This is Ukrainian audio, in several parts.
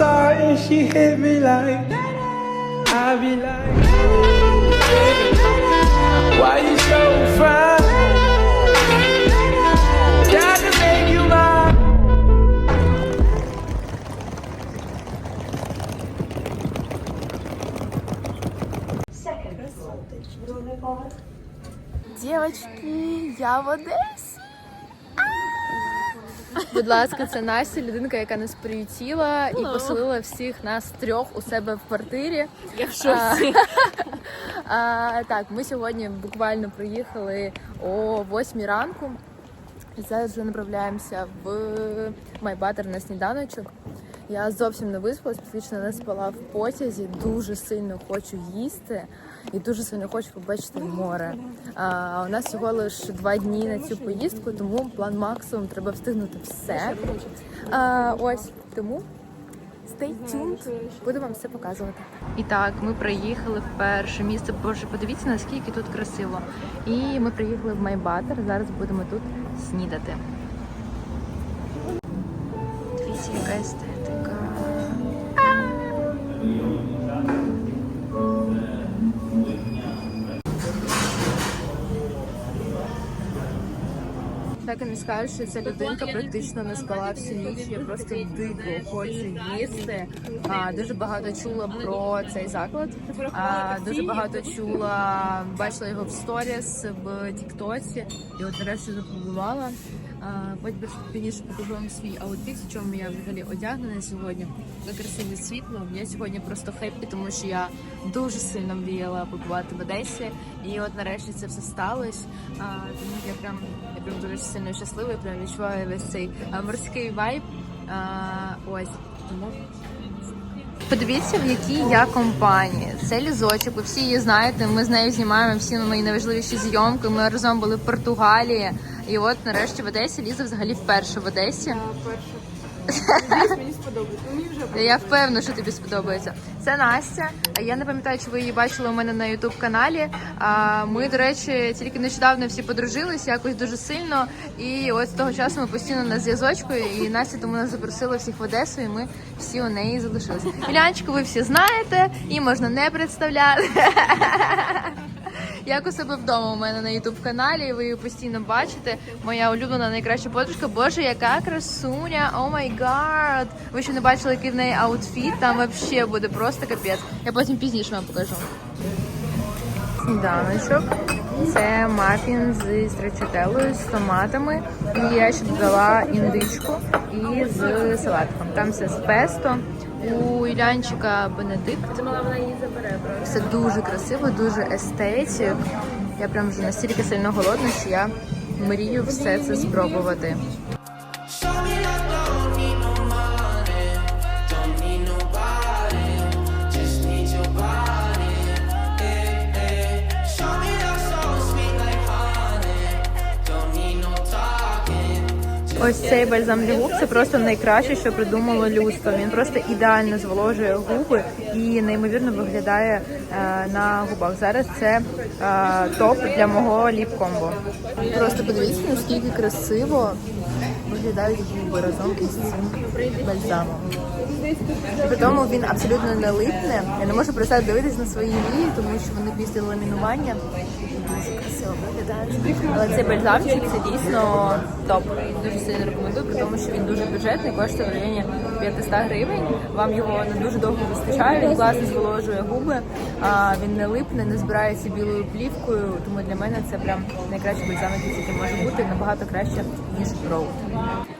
and she hit me like, I be like, why you so fine? Make you mine. Дівчатки, я в Одесі. Будь ласка, це Настя, людинка, яка нас приютіла і поселила всіх нас трьох у себе в квартирі. Я в шоці. А, так, ми сьогодні буквально приїхали о 8 ранку. Зараз вже направляємося в Майбатер на сніданочок. Я зовсім не виспалась, практично не спала в потязі. Дуже сильно хочу їсти і дуже сильно хочу побачити море. А, у нас всього лише два дні на цю поїздку, тому план максимум треба встигнути все. А, ось тому Stay tuned, буду вам все показувати. І так, ми приїхали в перше місце. Боже, подивіться, наскільки тут красиво. І ми приїхали в Майбатер. Зараз будемо тут снідати. Дивіться, яка естетика. Так і не скажу, що ця людинка практично не спала всю ніч. Я просто дико хочу їсти. А, дуже багато чула про цей заклад. А, дуже багато чула, бачила його в сторіс в Тіктоці. І от нарешті запробувала. Потім пізніше покажу вам свій аутфіт, в чому я взагалі одягнена сьогодні. За красиве світло. Я сьогодні просто хеппі, тому що я дуже сильно мріяла побувати в Одесі. І от нарешті це все сталося. Тому я прям прям дуже сильно щаслива, я прям відчуваю весь цей морський вайб. А, ось тому. Подивіться, в якій я компанії. Це лізочок, ви всі її знаєте. Ми з нею знімаємо всі мої найважливіші зйомки. Ми разом були в Португалії. І от нарешті в Одесі Ліза взагалі вперше в Одесі. Мені сподобається. Мені вже Я впевнена, що тобі сподобається. Це Настя. Я не пам'ятаю, чи ви її бачили у мене на Ютуб каналі. Ми, до речі, тільки нещодавно всі подружилися якось дуже сильно. І от з того часу ми постійно на зв'язочку. І Настя тому нас запросила всіх в Одесу, і ми всі у неї залишилися. Ілянчику, ви всі знаєте, її можна не представляти. Як у себе вдома у мене на ютуб каналі, ви її постійно бачите. Моя улюблена найкраща подружка. Боже, яка красуня! О май гад! Ви ще не бачили, який в неї аутфіт, там взагалі буде просто капець. Я потім пізніше вам покажу. Сніданочок. Це мафін з страчателлою, з томатами. І я ще додала індичку і з салатком. Там все з песто. У Ілянчика Бенедикт. вона її забере. Все дуже красиво, дуже естетик. Я прям вже настільки сильно голодна, що я мрію все це спробувати. Ось цей бальзам для губ це просто найкраще, що придумало людство. Він просто ідеально зволожує губи і неймовірно виглядає е, на губах. Зараз це е, топ для мого ліп-комбо. Просто подивіться, наскільки красиво виглядають губи разом із цим бальзамом. При тому він абсолютно не липне. Я не можу перестати дивитись на свої вії, тому що вони після ламінування красиво виглядають. Але цей бальзамчик це дійсно топ. Дуже сильно рекомендую, тому що він дуже бюджетний, коштує в районі 500 гривень. Вам його не дуже довго вистачає. Він класно зволожує губи, а він не липне, не збирається білою плівкою. Тому для мене це прям найкращий бальзамик, який може бути набагато краще ніж Роуд.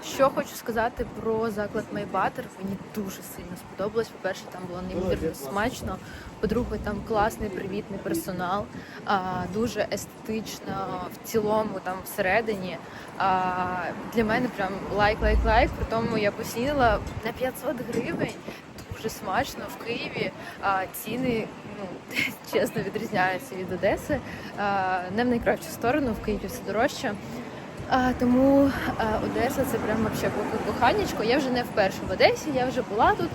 Що хочу сказати про заклад Майбатер. Мені дуже сильно сподобалось. По-перше, там було неймовірно смачно. По-друге, там класний привітний персонал, дуже естетично в цілому, там всередині. А, для мене прям лайк, лайк, лайк. При тому я поснідала на 500 гривень. Дуже смачно в Києві. А, ціни ну чесно відрізняються від Одеси. А, не в найкращу сторону, в Києві все дорожче. А, тому а, Одеса це прям вообще коханечко. Я вже не вперше в Одесі, я вже була тут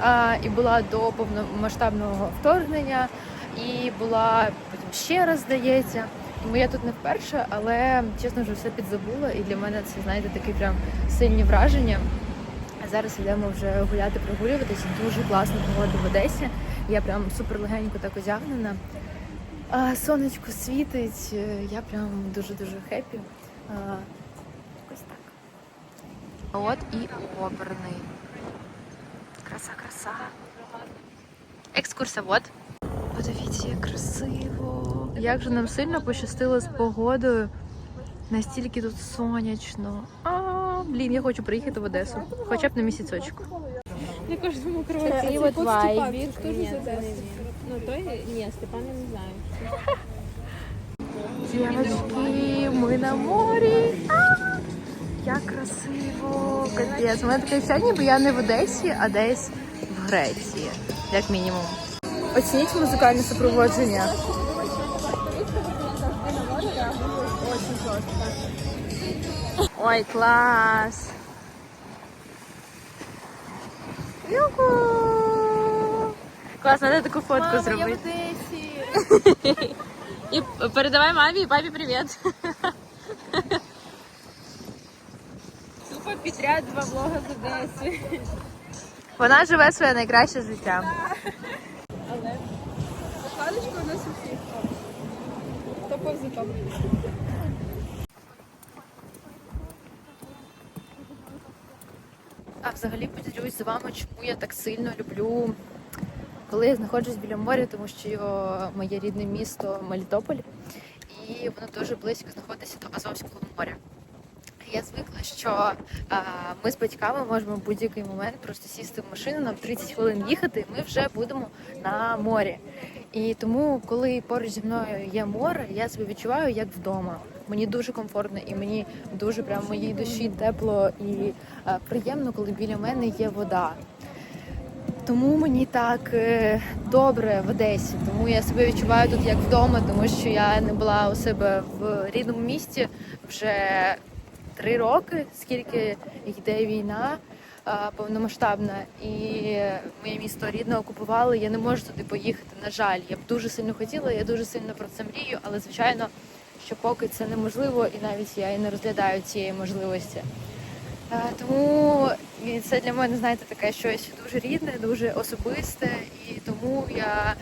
а, і була до повномасштабного вторгнення, і була потім ще раз, здається. Тому я тут не вперше, але чесно вже все підзабула, і для мене це знаєте такі прям сильні враження. А зараз йдемо вже гуляти, прогулюватися. Дуже класна погода в Одесі. Я прям супер легенько так одягнена. А, сонечко світить. е, Я прям дуже-дуже хеппі. А, Ось так. От і оберний. Краса, краса. Екскурсовод. Подивіться, як красиво. Як же нам сильно пощастило з погодою. Настільки тут сонячно. А, блін, я хочу приїхати в Одесу. Хоча б на місяцочок. На кожному от вайбік. Одеси. Ну, той, ні, Степан я не знаю. Дівчатки, ми на морі. Як красиво. Капець. У мене таке ніби я не в Одесі, а десь в Греції, як мінімум. Оцініть музикальне супроводження. Ой, клас! Юху! Клас, треба таку фотку зробити. І передавай мамі і папі привіт. Тупо підряд два влога з Одеси. Вона живе своє найкраще життя. Топов за топ. А взагалі поділюсь з вами, чому я так сильно люблю, коли я знаходжусь біля моря, тому що моє рідне місто Мелітополь, і воно дуже близько знаходиться до Азовського моря. Я звикла, що а, ми з батьками можемо в будь-який момент просто сісти в машину, нам 30 хвилин їхати, і ми вже будемо на морі. І тому, коли поруч зі мною є море, я себе відчуваю як вдома. Мені дуже комфортно і мені дуже прям моїй душі тепло і е, приємно, коли біля мене є вода. Тому мені так е, добре в Одесі, тому я себе відчуваю тут як вдома, тому що я не була у себе в рідному місті вже три роки, скільки йде війна повномасштабна, і моє місто рідне окупували. Я не можу туди поїхати. На жаль, я б дуже сильно хотіла, я дуже сильно про це мрію, але звичайно, що поки це неможливо, і навіть я і не розглядаю цієї можливості. Тому це для мене, знаєте, таке щось дуже рідне, дуже особисте, і тому я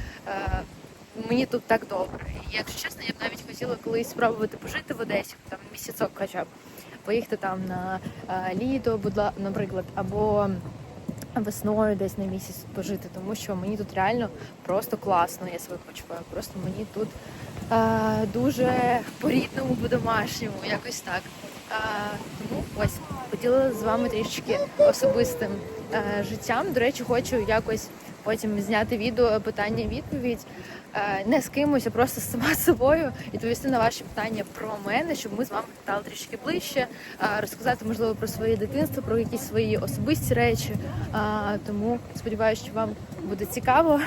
мені тут так добре. І якщо чесно, я б навіть хотіла колись спробувати пожити в Одесі, там місяцок хоча б поїхати там на е, літо, будь наприклад, або весною десь на місяць пожити, тому що мені тут реально просто класно, я себе почуваю. Просто мені тут е, дуже по-рідному, по-домашньому, якось так. Е, тому ось поділилася з вами трішечки особистим е, життям. До речі, хочу якось потім зняти відео питання-відповідь. Е, Не з кимось, а просто сама собою відповісти на ваші питання про мене, щоб ми з вами стали трішки ближче, е, розказати можливо про своє дитинство, про якісь свої особисті речі. Е, Тому сподіваюся, що вам буде цікаво.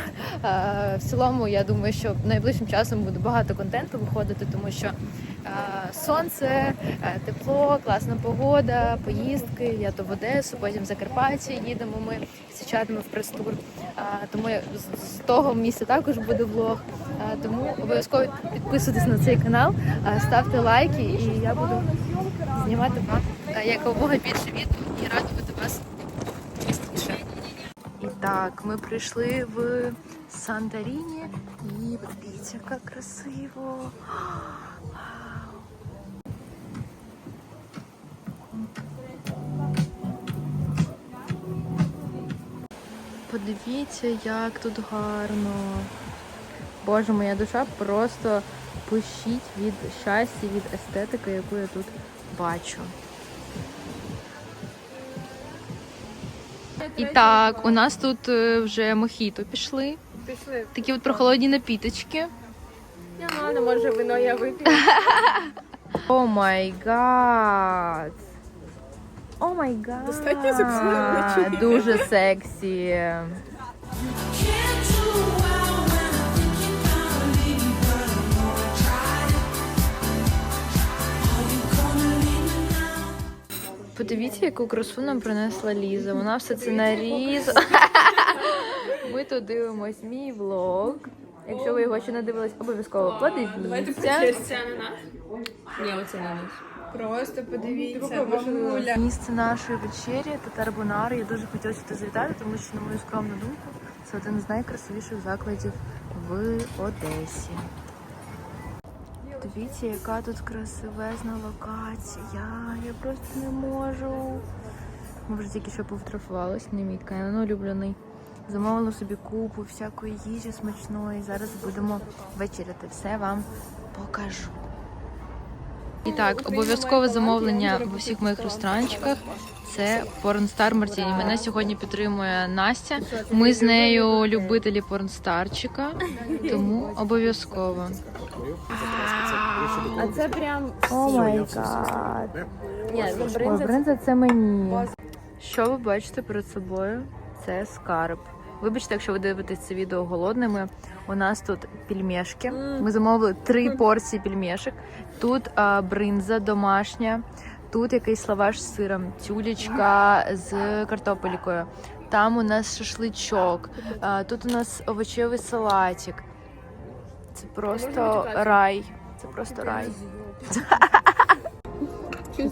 В цілому, я думаю, що найближчим часом буде багато контенту виходити, тому що сонце, тепло, класна погода, поїздки. Я то в Одесу, потім в Закарпаття їдемо. Ми з в прес-тур. Тому з- того місця також буде влог. Е, Тому обов'язково підписуйтесь на цей канал, ставте лайки, і я буду знімати вам якомога більше відео і радувати вас частіше. І так, ми прийшли в Санторіні і подивіться, як красиво. Подивіться, як тут гарно. Боже, моя душа просто пищить від щастя, від естетики, яку я тут бачу. І так, у нас тут е, вже мохіто пішли. Пішли. Такі от прохолодні напіточки. Я ладно, може вино я вип'ю. О май гад. О май гад. Достатньо сексуально, чи ні? Дуже сексі. Подивіться, яку красу нам принесла Ліза. Вона все це нарізала. Ми тут дивимось мій влог. Якщо ви його ще не дивились, обов'язково подивіться. Це на нас? Ні, оце на нас. Просто подивіться, бабуля. Місце нашої вечері татар Бонари. Я дуже хотіла сюди завітати, тому що, на мою скромну думку, це один з найкрасивіших закладів в Одесі. Дивіться, яка тут красивезна локація. Я просто не можу. Ми вже тільки що повтрафувалися, не мій канал улюблений. Замовила собі купу всякої їжі смачної. Зараз будемо вечеряти. Все вам покажу. І так, обов'язкове замовлення в усіх моїх ресторанчиках це порнстар Мартіні. Мене сьогодні підтримує Настя. Ми з нею любителі порнстарчика, тому обов'язково. А це прям О май гад. ну Ой, бринза це мені. Що ви бачите перед собою? Це скарб. Вибачте, якщо ви дивитесь це відео голодними. У нас тут пельмешки. Ми замовили три порції пельмешок. Тут а, бринза домашня, тут якийсь лаваш з сиром, тюлечка з картопелькою. Там у нас шашличок, а, тут у нас овочевий салатик. Це просто рай. Це просто рай.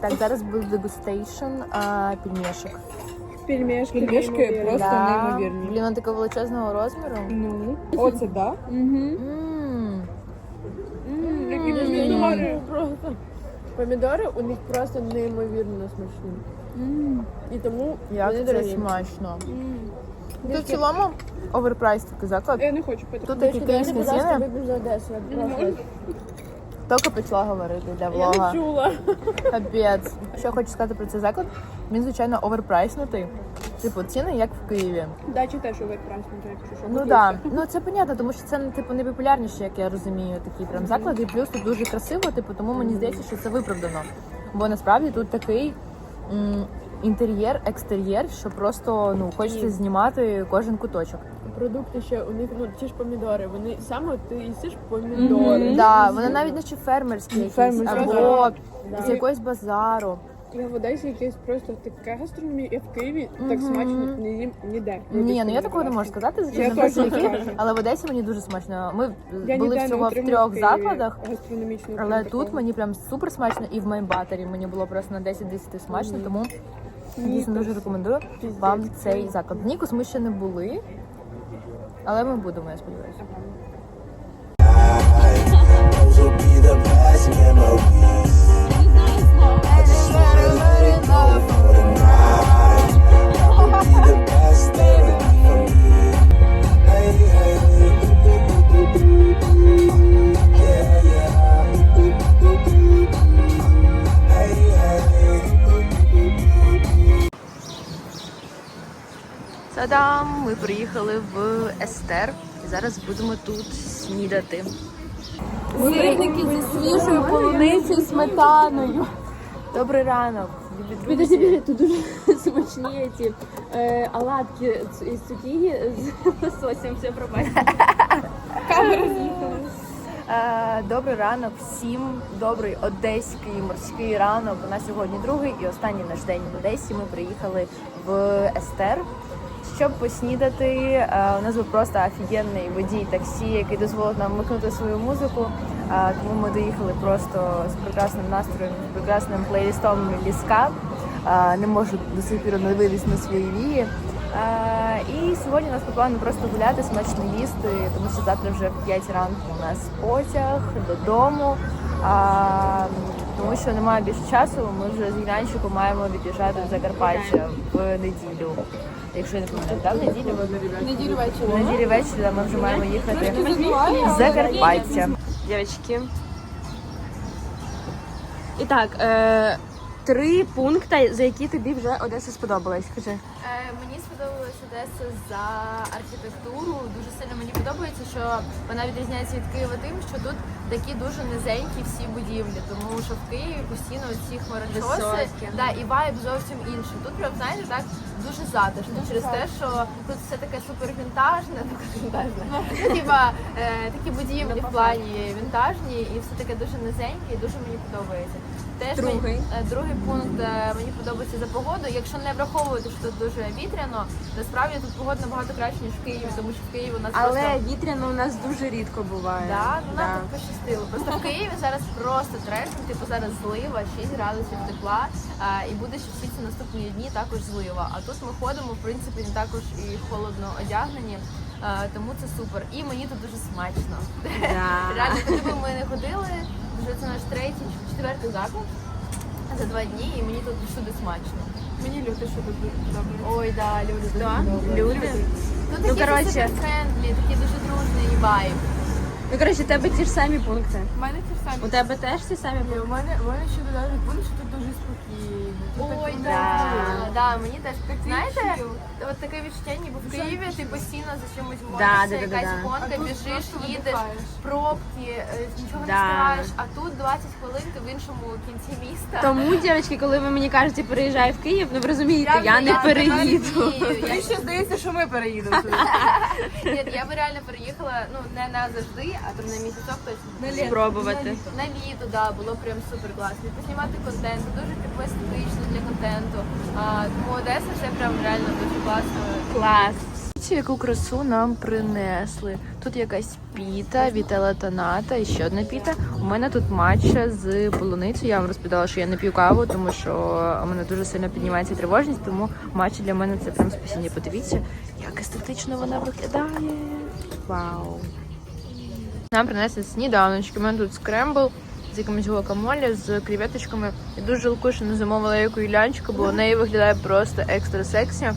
Так, зараз буде дегустейшн а, пельмешок. пельмешки. Пельмешки просто Да. неймовірні. Блін, вони такого величезного розміру. Ну, оце да. Угу. М. помідори. Просто. Помідори у них просто неймовірно смачні. І тому Як це дорогі. смачно. Тут в цілому оверпрайс такий заклад. Я не хочу пити. Тут такі київські ціни. вибіж за Одесу. Я просто Тільки почала говорити для я не влога. чула. Капець. Що я хочу сказати про цей заклад? Він, звичайно, оверпрайснутий. Типу, ціни як в Києві. Дачі теж оверпрайснути, якщо що. Ну так, да. ну це понятно, тому що це типу найпопулярніші, як я розумію, такі прям заклади. І плюс тут дуже красиво, типу, тому мені здається, що це виправдано. Бо насправді тут такий м, інтер'єр, екстер'єр, що просто ну хочеться знімати кожен куточок. Продукти ще у них, ну ті ж помідори. Вони саме ти їсиш помідори. Так, да, вони навіть наче фермерські якісь, Фермерські, або да. з якогось базару. Я в Одесі якесь просто така гастрономія, я в Києві Мгм. так смачно не їм ніде. Ні, ну я такого не можу сказати, Я звичайно, точно просто які, скажу. але в Одесі мені дуже смачно. Ми Я були ніде не всього в отримала трьох Києві закладах. гастрономічного Але такого. тут мені прям супер смачно і в майбатері мені було просто на 10 10 смачно, тому дійсно дуже рекомендую вам цей заклад. В Нікус ми ще не були, але ми будемо, я сподіваюся. Those will be the past memories. Та-дам! Ми приїхали в Естер і зараз будемо тут снідати. Сирники зі свіжою полуницею сметаною. Добрий ранок, Підожди, підожди, тут дуже смачні ці е, оладки із цукіні з лососем, все пробачте. Е, Добрий ранок всім. Добрий одеський морський ранок. У нас сьогодні другий і останній наш день в Одесі. Ми приїхали в Естер. Щоб поснідати, Е, у нас був просто офігенний водій таксі, який дозволив нам вмикнути свою музику. Е, Тому ми доїхали просто з прекрасним настроєм, з прекрасним плейлістом ліска. Е, Не можу до сих пір надивитись на свої вії. І сьогодні у нас по плану просто гуляти, смачно їсти, тому що завтра вже в 5 ранку у нас потяг додому. Тому що немає більше часу, ми вже з Юлянчиком маємо від'їжджати в Закарпаття в неділю. Якщо я не пам'ятаю, так, в неділю? Неділю В вечора. неділю ввечері ми вже маємо їхати в Закарпаття. Дівчатки. І так, е, три пункти, за які тобі вже Одеса сподобалась. Скажи. Е, Мені сподобалась Одеса за архітектуру. Дуже сильно мені подобається, що вона відрізняється від Києва тим, що тут такі дуже низенькі всі будівлі. Тому що в Києві постійно ці хмарочоси Високі. да, і вайб зовсім інший. Тут прям знаєте так дуже затишно через те, що тут все таке супер вінтажне, ну вінтажне. Ну, Хіба е, такі будівлі в плані вінтажні, і все таке дуже низеньке, і дуже мені подобається. Теж Другий. Мені, е, другий пункт е, мені подобається за погоду. Якщо не враховувати, що тут дуже вітряно, насправді тут погода набагато краще, ніж в Києві, тому що в Києві у нас Але просто... вітряно у нас дуже рідко буває. Да, ну нам Да. так пощастило. Просто в Києві зараз просто треш, ну, типу зараз злива, 6 градусів тепла, і буде ще всі ці наступні дні також злива. А тут ми ходимо, в принципі, не також і холодно одягнені, тому це супер. І мені тут дуже смачно. Да. Реально, куди б ми не ходили, вже це наш третій, чи четвертий заклад за два дні, і мені тут всюди смачно. Мені люди, що тут добре. Ой, да, люди дуже Да? Люди? Ну, Ну, такі коротше. короче. френдлі, такі дуже дружні вайб. Ну, коротше, у тебе ті ж самі пункти. У мене ті самі. У тебе теж ті самі пункти? у мене, у мене ще додали пункт, що. Тут Ой, да. Да. мені теж. Знаєте, от таке відчуття, ніби в Києві ти постійно за чимось Да, гонишся, да, да, якась да. гонка, біжиш, просто їдеш, пробки, е, нічого не Да. встигаєш, а тут 20 хвилин ти в іншому кінці міста. Тому, дівчатки, коли ви мені кажете, переїжджай в Київ, ну ви розумієте, я, не переїду. Мені ще здається, що ми переїдемо сюди. Ні, я би реально переїхала, ну не назавжди, а там на місяцок точно. Спробувати. На літо, да, було прям супер класно. І Познімати контент, дуже типу естетично для контенту. А, тому Одеса це прям реально дуже класно. Клас. Дивіться, яку красу нам принесли. Тут якась піта від Елатаната і ще одна піта. У мене тут матча з полуницею. Я вам розповідала, що я не п'ю каву, тому що у мене дуже сильно піднімається тривожність, тому матча для мене це прям спасіння. Подивіться, як естетично вона виглядає. Вау! Нам принесли сніданочки. У мене тут скрембл з якимось гуакамолі, з креветочками. Я дуже жалкую, що не замовила яку ілянчику, бо у неї виглядає просто екстра сексі.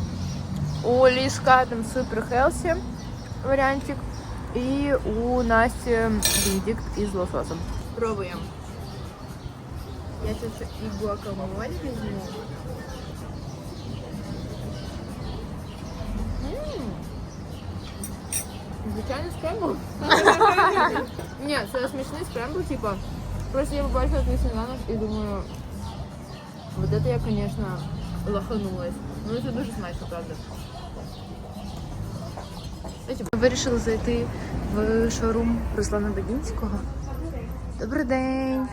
У Ліска там супер хелсі варіантик. І у Насті біндікт із лососом. Пробуємо. Я зараз і гуакамолі візьму. М. Звичайний скрембл. Ні, це смачний скрембл, типа. Просто я побачила твій сніданок і думаю, вот это я, конечно, лоханулась. Ну це дуже смачно, правда. Ми вирішили зайти в шоурум Руслана Бадінського. Добрий день!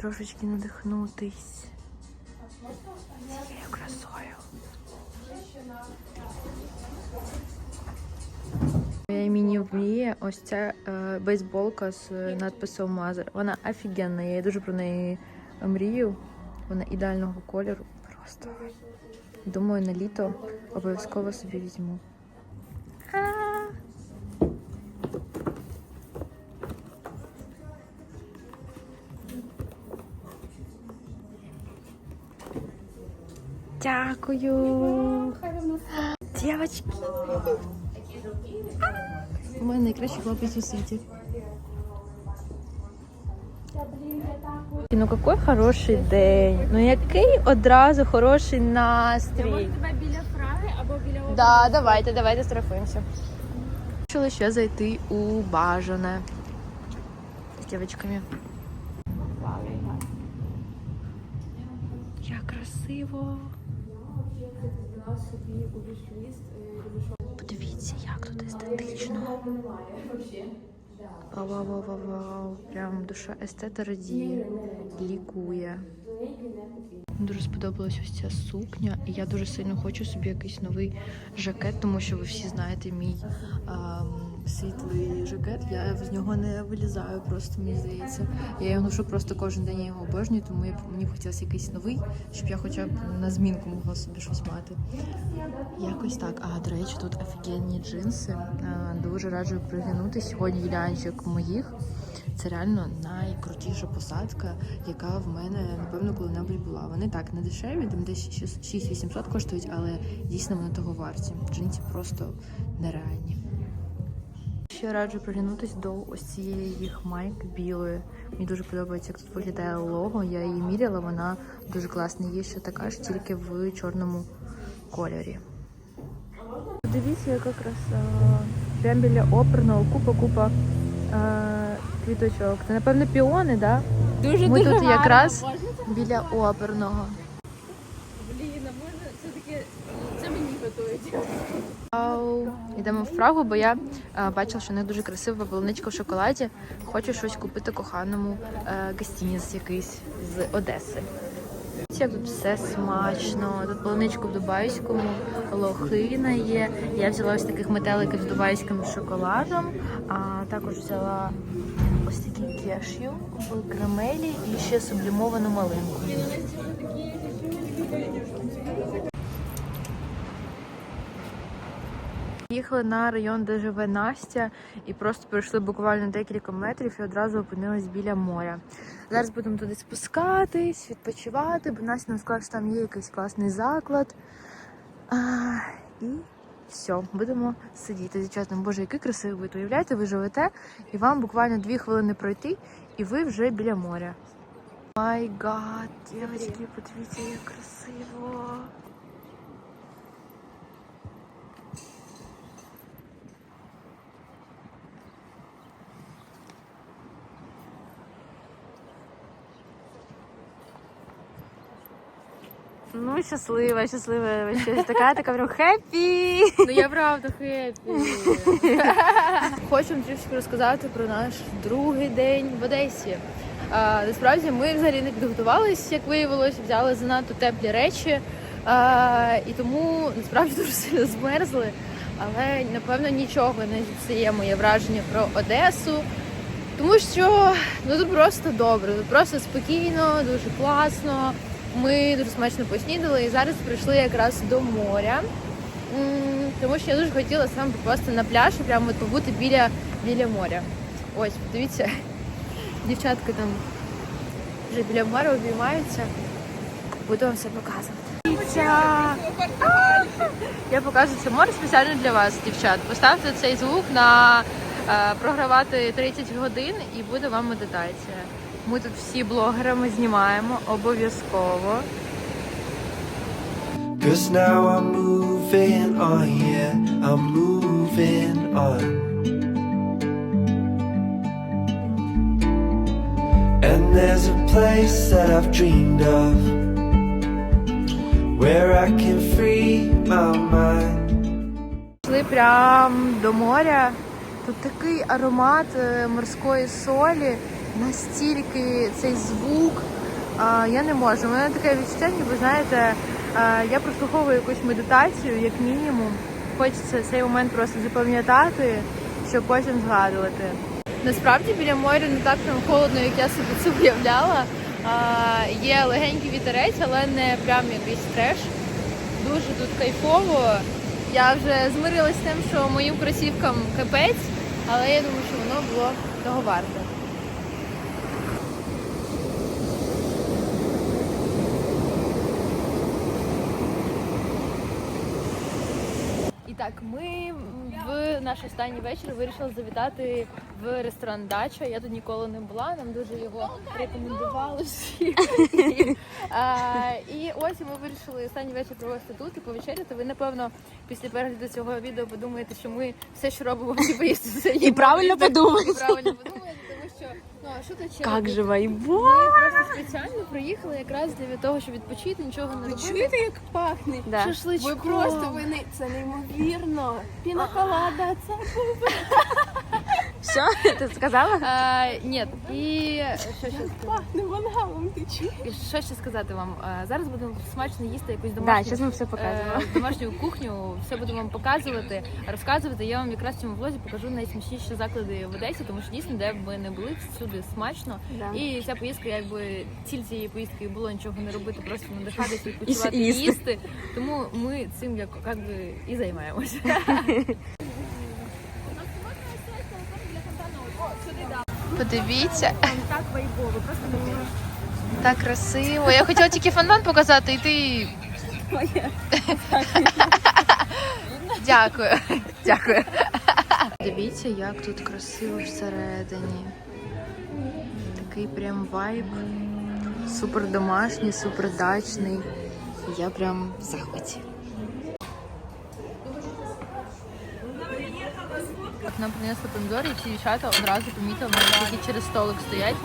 Трошечки надихнутись. Цією красою. Моя міні мрія ось ця е, бейсболка з надписом Мазер. Вона офігенна, я дуже про неї мрію. Вона ідеального кольору. Просто. Думаю, на літо обов'язково собі візьму. Дякую. Дівчатки. У мене найкращий хлопець у світі. Ну який хороший день. Ну який одразу хороший настрій. тебе біля фраги або біля Да, давайте, давайте страхуємося. Вирішили ще зайти у бажане з дівчатками. Як красиво. Подивіться, як тут естетично. Вау, вау, вау, вау. Прям душа естета радіє, лікує. Дуже сподобалась ось ця сукня, і я дуже сильно хочу собі якийсь новий жакет, тому що ви всі знаєте мій ам, світлий жакет. Я з нього не вилізаю, просто мені здається. Я його ношу просто кожен день я його обожнюю, тому я, мені хотілося якийсь новий, щоб я хоча б на змінку могла собі щось мати. Якось так. А до речі, тут офігенні джинси. Дуже раджу приглянути сьогодні глянчик моїх. Це реально найкрутіша посадка, яка в мене напевно коли-небудь була. Вони так не дешеві, там десь 6800 коштують, але дійсно вони того варті. Джинси просто нереальні. Ще раджу приглянутись до ось цієї їх майки білої. Мені дуже подобається, як тут виглядає лого. Я її міряла, вона дуже класна. Є ще така ж, тільки в чорному кольорі. Дивіться, яка краса. Прямо біля оперного купа-купа е, квіточок. Це, напевно, піони, так? Да? Дуже Ми дуже тут гарно. якраз біля оперного. Блін, а можна це таке. Це мені готують. Вау, йдемо в Прагу, бо я е, бачила, що в них дуже красива полуничка в шоколаді. Хочу щось купити коханому е, гостиніц якийсь з Одеси. Як тут все смачно. Тут полуничку в дубайському, лохина є. Я взяла ось таких метеликів з дубайським шоколадом, а також взяла ось такі кешю в карамелі і ще сублімовану малинку. Їхали на район, де живе Настя, і просто пройшли буквально декілька метрів і одразу опинились біля моря. Зараз будемо туди спускатись, відпочивати, бо Настя нам сказала, що там є якийсь класний заклад. А, і все, будемо сидіти з дівчатами. Боже, який красивий вид. Уявляєте, ви живете, і вам буквально дві хвилини пройти, і ви вже біля моря. Май гад, дівчатки, подивіться, як красиво. Ну, щаслива, щаслива. Вообще, така, така прям хеппі. Ну я правда хеппі. Хочу вам трішки розказати про наш другий день в Одесі. А, насправді ми взагалі не підготувалися, як виявилось, взяли занадто теплі речі. А, і тому насправді дуже сильно змерзли. Але напевно нічого не зіпсує моє враження про Одесу. Тому що ну тут просто добре, тут просто спокійно, дуже класно. Ми дуже смачно поснідали і зараз прийшли якраз до моря. Тому що я дуже хотіла саме попасти на пляж і прямо побути біля, біля моря. Ось, подивіться, дівчатки там вже біля моря обіймаються. Буду вам все показувати. Я покажу це море спеціально для вас, дівчат. Поставте цей звук на е, програвати 30 годин і буде вам медитація. Ми тут всі блогерами знімаємо обов'язково. Cause now I'm moving on, yeah, I'm moving on. And there's a place that I've dreamed of where I can free my mind. Йшли прям до моря. Тут такий аромат е, морської солі, настільки цей звук. Я не можу. У мене таке відчуття, ніби знаєте, я прослуховую якусь медитацію, як мінімум. Хочеться цей момент просто запам'ятати, щоб потім згадувати. Насправді біля моря не так прям холодно, як я собі це уявляла. Є легенький вітерець, але не прям якийсь треш. Дуже тут кайфово. Я вже змирилась з тим, що моїм кросівкам капець, але я думаю, що воно було того варте. Так, ми в наш останній вечір вирішили завітати в ресторан Дача. Я тут ніколи не була, нам дуже його рекомендували всі. А, І ось ми вирішили останній вечір провести тут і повечеряти. Ви, напевно, після перегляду цього відео подумаєте, що ми все, що робимо, поїсти це І правильно подумаєте. І правильно подумаєте, ну а що ти ще Як робити? же вайбо! Ми просто спеціально приїхали якраз для того, щоб відпочити, нічого не Ви робити. чуєте, як пахне? Да. Шашличком. Ви просто ви не це неймовірно. Пінаколада, це Все, ти сказала? А, ні, і що ще сказати? пахне мангалом. Ти чуєш? І Що ще сказати вам? А, Зараз будемо смачно їсти якусь Да, домашню, ми все покажемо. е, домашню кухню. Все будемо вам показувати, розказувати. Я вам якраз в цьому влозі покажу найсмачніші заклади в Одесі, тому що дійсно, де б ви не були, всюди смачно. Да. І ця поїздка, якби ціль цієї поїздки було нічого не робити, просто надихатися, І їсти. їсти. Тому ми цим як, як би і займаємося. Подивіться. Так вайбово, просто не Так красиво. Я хотіла тільки фонтан показати, і ти. Дякую. Дякую. Дивіться, як тут красиво всередині. Такий прям вайб. Супер домашній, супер дачний. Я прям в захваті. Нам принесли помідори, і ці дівчата одразу помітили, які через столик стоять.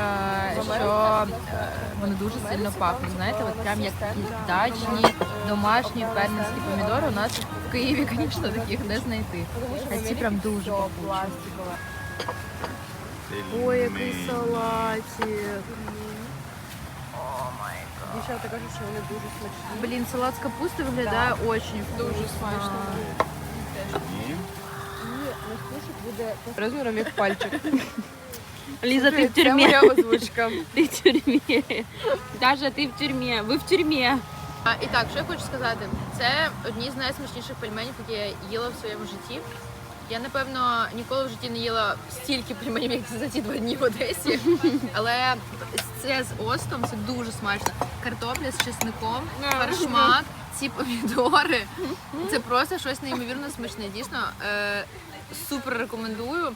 е, що е, вони дуже сильно пахнуть. Знаєте, от прям як такі дачні, домашні фермерські помідори. У нас в Києві, звісно, таких не знайти. А ці прям дуже пахучі. Ой, який салатик. Дівчата кажуть, що вони дуже смачні. Блін, салат з капусти виглядає очень Дуже смачно. Розміром як пальчик. Ліза, ти в Це тюрмі. моя озвучка. Ти в тюрмі. Даже ти в тюрмі. Ви в тюрмі. А, і так, що я хочу сказати, це одні з найсмачніших пельменів, які я їла в своєму житті. Я напевно ніколи в житті не їла стільки пельменів, як за ці два дні в Одесі. Але це з остом це дуже смачно. Картопля з чесником, фаршмак, ці помідори. Це просто щось неймовірно смачне. Дійсно, е, супер рекомендую.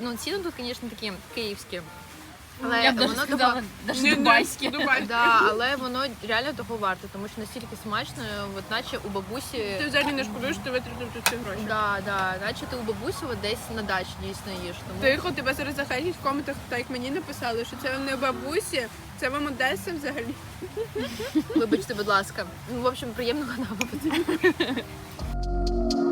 Ну, ціни тут, звісно, такі київські. Але Я б воно сказала, того- даже дубайські. Да, але воно реально того варте, тому що настільки смачно, от наче у бабусі. Ти взагалі не шкодуєш, ти витратив тут ці гроші. Да, да, наче ти у бабусі от десь на дачі дійсно їш. Тому Тихо, тебе зараз захейтять в коментах, так як мені написали, що це вам не бабусі, це вам Одеса взагалі. вибачте, будь ласка. Ну, в общем, приємного нам апетиту.